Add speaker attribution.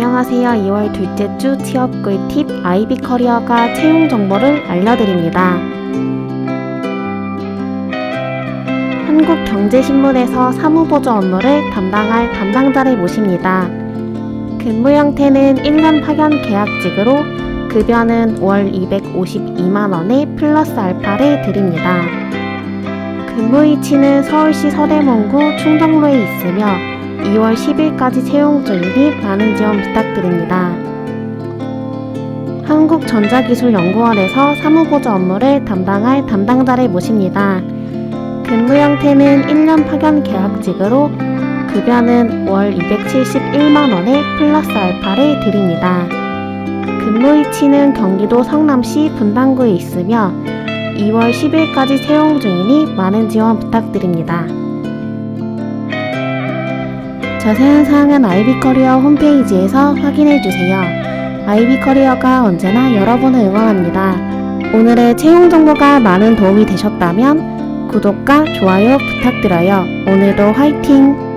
Speaker 1: 안녕하세요. 2월 둘째 주 취업 꿀팁 아이비 커리어가 채용 정보를 알려드립니다. 한국경제신문에서 사무보조 업무를 담당할 담당자를 모십니다. 근무 형태는 1년 파견 계약직으로 급여는 월 252만원에 플러스 알파를 드립니다. 근무 위치는 서울시 서대문구 충정로에 있으며 2월 10일까지 채용 중이니 많은 지원 부탁드립니다. 한국전자기술연구원에서 사무보조 업무를 담당할 담당자를 모십니다. 근무 형태는 1년 파견 계약직으로 급여는 월 271만원에 플러스 알파를 드립니다. 근무 위치는 경기도 성남시 분당구에 있으며 2월 10일까지 채용 중이니 많은 지원 부탁드립니다. 자세한 사항은 아이비커리어 홈페이지에서 확인해주세요. 아이비커리어가 언제나 여러분을 응원합니다. 오늘의 채용 정보가 많은 도움이 되셨다면 구독과 좋아요 부탁드려요. 오늘도 화이팅!